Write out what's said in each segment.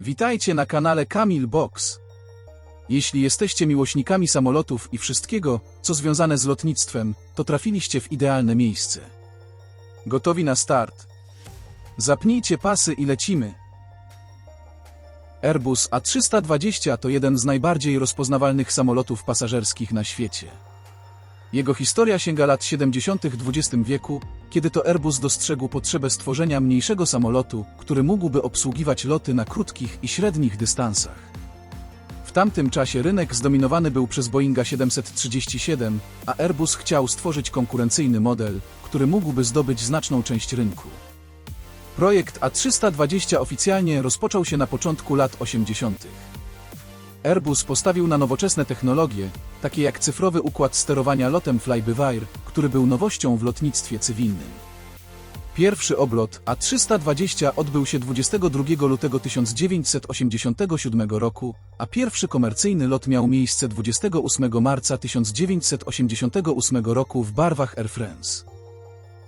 Witajcie na kanale Kamil Box. Jeśli jesteście miłośnikami samolotów i wszystkiego, co związane z lotnictwem, to trafiliście w idealne miejsce. Gotowi na start? Zapnijcie pasy i lecimy. Airbus A320 to jeden z najbardziej rozpoznawalnych samolotów pasażerskich na świecie. Jego historia sięga lat 70. XX wieku, kiedy to Airbus dostrzegł potrzebę stworzenia mniejszego samolotu, który mógłby obsługiwać loty na krótkich i średnich dystansach. W tamtym czasie rynek zdominowany był przez Boeinga 737, a Airbus chciał stworzyć konkurencyjny model, który mógłby zdobyć znaczną część rynku. Projekt A320 oficjalnie rozpoczął się na początku lat 80. Airbus postawił na nowoczesne technologie, takie jak cyfrowy układ sterowania lotem Fly-by-Wire, który był nowością w lotnictwie cywilnym. Pierwszy oblot A320 odbył się 22 lutego 1987 roku, a pierwszy komercyjny lot miał miejsce 28 marca 1988 roku w barwach Air France.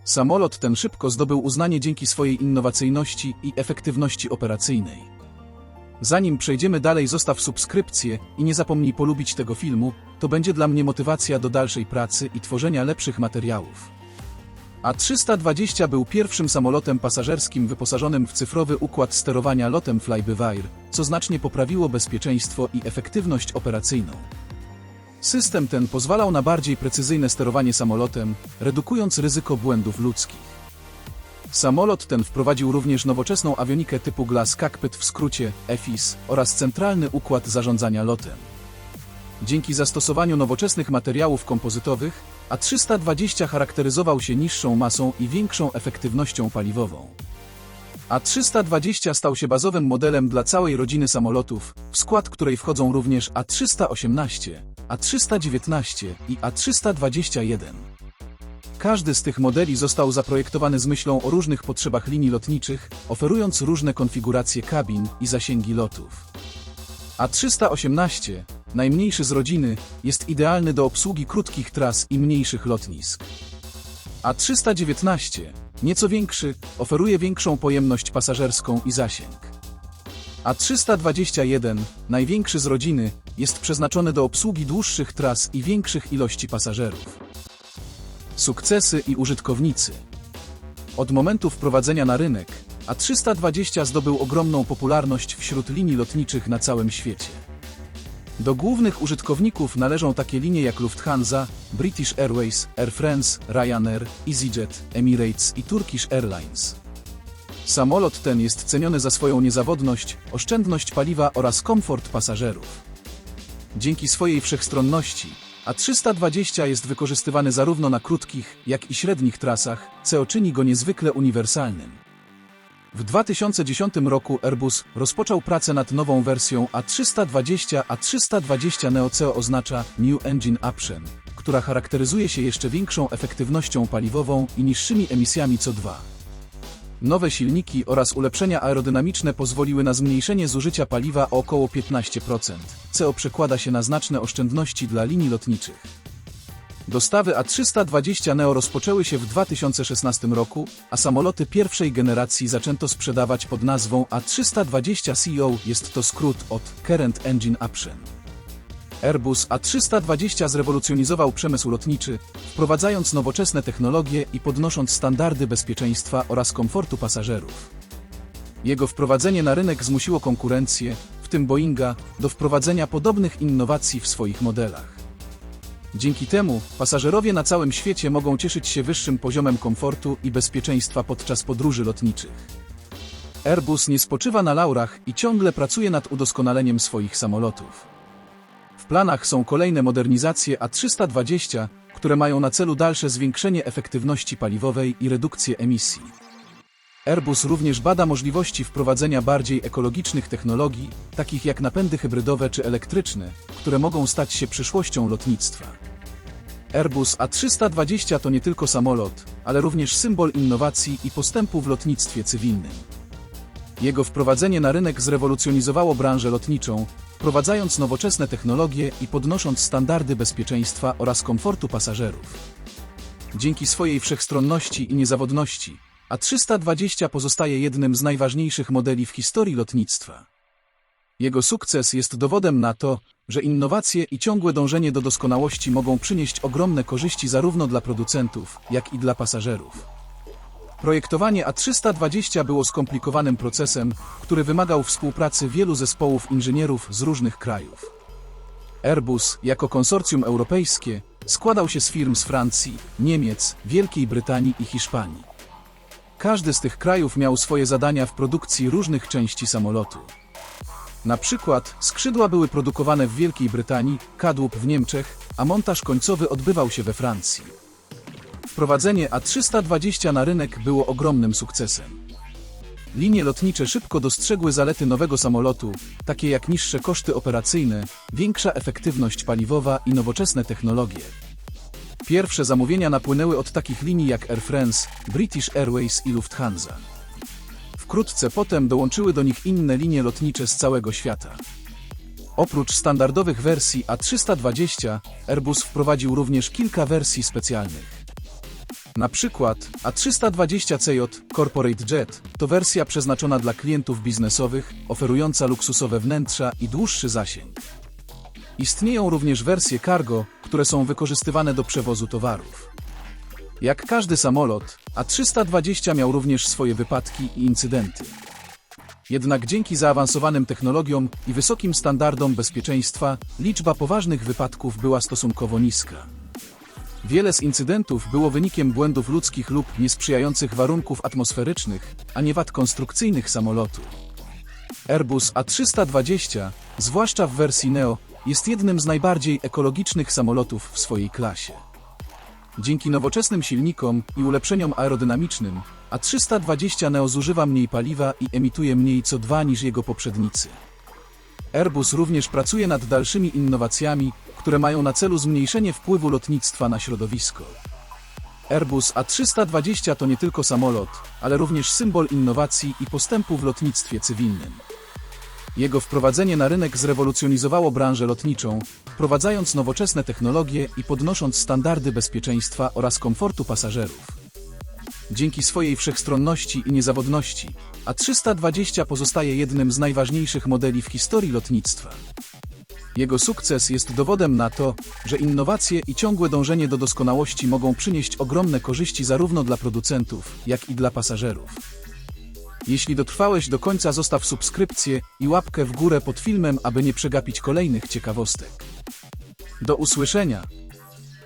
Samolot ten szybko zdobył uznanie dzięki swojej innowacyjności i efektywności operacyjnej. Zanim przejdziemy dalej, zostaw subskrypcję i nie zapomnij polubić tego filmu, to będzie dla mnie motywacja do dalszej pracy i tworzenia lepszych materiałów. A320 był pierwszym samolotem pasażerskim wyposażonym w cyfrowy układ sterowania lotem Fly-by-Wire, co znacznie poprawiło bezpieczeństwo i efektywność operacyjną. System ten pozwalał na bardziej precyzyjne sterowanie samolotem, redukując ryzyko błędów ludzkich. Samolot ten wprowadził również nowoczesną awionikę typu Glass Cockpit w skrócie EFIS oraz centralny układ zarządzania lotem. Dzięki zastosowaniu nowoczesnych materiałów kompozytowych, A320 charakteryzował się niższą masą i większą efektywnością paliwową. A320 stał się bazowym modelem dla całej rodziny samolotów, w skład której wchodzą również A318, A319 i A321. Każdy z tych modeli został zaprojektowany z myślą o różnych potrzebach linii lotniczych, oferując różne konfiguracje kabin i zasięgi lotów. A318, najmniejszy z rodziny, jest idealny do obsługi krótkich tras i mniejszych lotnisk. A319, nieco większy, oferuje większą pojemność pasażerską i zasięg. A321, największy z rodziny, jest przeznaczony do obsługi dłuższych tras i większych ilości pasażerów. Sukcesy i użytkownicy. Od momentu wprowadzenia na rynek, A320 zdobył ogromną popularność wśród linii lotniczych na całym świecie. Do głównych użytkowników należą takie linie jak Lufthansa, British Airways, Air France, Ryanair, EasyJet, Emirates i Turkish Airlines. Samolot ten jest ceniony za swoją niezawodność, oszczędność paliwa oraz komfort pasażerów. Dzięki swojej wszechstronności, A320 jest wykorzystywany zarówno na krótkich, jak i średnich trasach, co czyni go niezwykle uniwersalnym. W 2010 roku Airbus rozpoczął pracę nad nową wersją A320. A320 Neo CO oznacza New Engine Option, która charakteryzuje się jeszcze większą efektywnością paliwową i niższymi emisjami CO2. Nowe silniki oraz ulepszenia aerodynamiczne pozwoliły na zmniejszenie zużycia paliwa o około 15%, co przekłada się na znaczne oszczędności dla linii lotniczych. Dostawy A320 Neo rozpoczęły się w 2016 roku, a samoloty pierwszej generacji zaczęto sprzedawać pod nazwą A320 CEO, jest to skrót od Current Engine Option. Airbus A320 zrewolucjonizował przemysł lotniczy, wprowadzając nowoczesne technologie i podnosząc standardy bezpieczeństwa oraz komfortu pasażerów. Jego wprowadzenie na rynek zmusiło konkurencję, w tym Boeinga, do wprowadzenia podobnych innowacji w swoich modelach. Dzięki temu pasażerowie na całym świecie mogą cieszyć się wyższym poziomem komfortu i bezpieczeństwa podczas podróży lotniczych. Airbus nie spoczywa na laurach i ciągle pracuje nad udoskonaleniem swoich samolotów. Planach są kolejne modernizacje A320, które mają na celu dalsze zwiększenie efektywności paliwowej i redukcję emisji. Airbus również bada możliwości wprowadzenia bardziej ekologicznych technologii, takich jak napędy hybrydowe czy elektryczne, które mogą stać się przyszłością lotnictwa. Airbus A320 to nie tylko samolot, ale również symbol innowacji i postępu w lotnictwie cywilnym. Jego wprowadzenie na rynek zrewolucjonizowało branżę lotniczą, wprowadzając nowoczesne technologie i podnosząc standardy bezpieczeństwa oraz komfortu pasażerów. Dzięki swojej wszechstronności i niezawodności, A320 pozostaje jednym z najważniejszych modeli w historii lotnictwa. Jego sukces jest dowodem na to, że innowacje i ciągłe dążenie do doskonałości mogą przynieść ogromne korzyści zarówno dla producentów, jak i dla pasażerów. Projektowanie A320 było skomplikowanym procesem, który wymagał współpracy wielu zespołów inżynierów z różnych krajów. Airbus, jako konsorcjum europejskie, składał się z firm z Francji, Niemiec, Wielkiej Brytanii i Hiszpanii. Każdy z tych krajów miał swoje zadania w produkcji różnych części samolotu. Na przykład skrzydła były produkowane w Wielkiej Brytanii, kadłub w Niemczech, a montaż końcowy odbywał się we Francji. Wprowadzenie A320 na rynek było ogromnym sukcesem. Linie lotnicze szybko dostrzegły zalety nowego samolotu, takie jak niższe koszty operacyjne, większa efektywność paliwowa i nowoczesne technologie. Pierwsze zamówienia napłynęły od takich linii jak Air France, British Airways i Lufthansa. Wkrótce potem dołączyły do nich inne linie lotnicze z całego świata. Oprócz standardowych wersji A320, Airbus wprowadził również kilka wersji specjalnych. Na przykład A320CJ Corporate Jet to wersja przeznaczona dla klientów biznesowych, oferująca luksusowe wnętrza i dłuższy zasięg. Istnieją również wersje cargo, które są wykorzystywane do przewozu towarów. Jak każdy samolot, A320 miał również swoje wypadki i incydenty. Jednak dzięki zaawansowanym technologiom i wysokim standardom bezpieczeństwa, liczba poważnych wypadków była stosunkowo niska. Wiele z incydentów było wynikiem błędów ludzkich lub niesprzyjających warunków atmosferycznych, a nie wad konstrukcyjnych samolotu. Airbus A320, zwłaszcza w wersji Neo, jest jednym z najbardziej ekologicznych samolotów w swojej klasie. Dzięki nowoczesnym silnikom i ulepszeniom aerodynamicznym, A320 Neo zużywa mniej paliwa i emituje mniej CO2 niż jego poprzednicy. Airbus również pracuje nad dalszymi innowacjami, które mają na celu zmniejszenie wpływu lotnictwa na środowisko. Airbus A320 to nie tylko samolot, ale również symbol innowacji i postępu w lotnictwie cywilnym. Jego wprowadzenie na rynek zrewolucjonizowało branżę lotniczą, wprowadzając nowoczesne technologie i podnosząc standardy bezpieczeństwa oraz komfortu pasażerów. Dzięki swojej wszechstronności i niezawodności, A320 pozostaje jednym z najważniejszych modeli w historii lotnictwa. Jego sukces jest dowodem na to, że innowacje i ciągłe dążenie do doskonałości mogą przynieść ogromne korzyści zarówno dla producentów, jak i dla pasażerów. Jeśli dotrwałeś do końca, zostaw subskrypcję i łapkę w górę pod filmem, aby nie przegapić kolejnych ciekawostek. Do usłyszenia!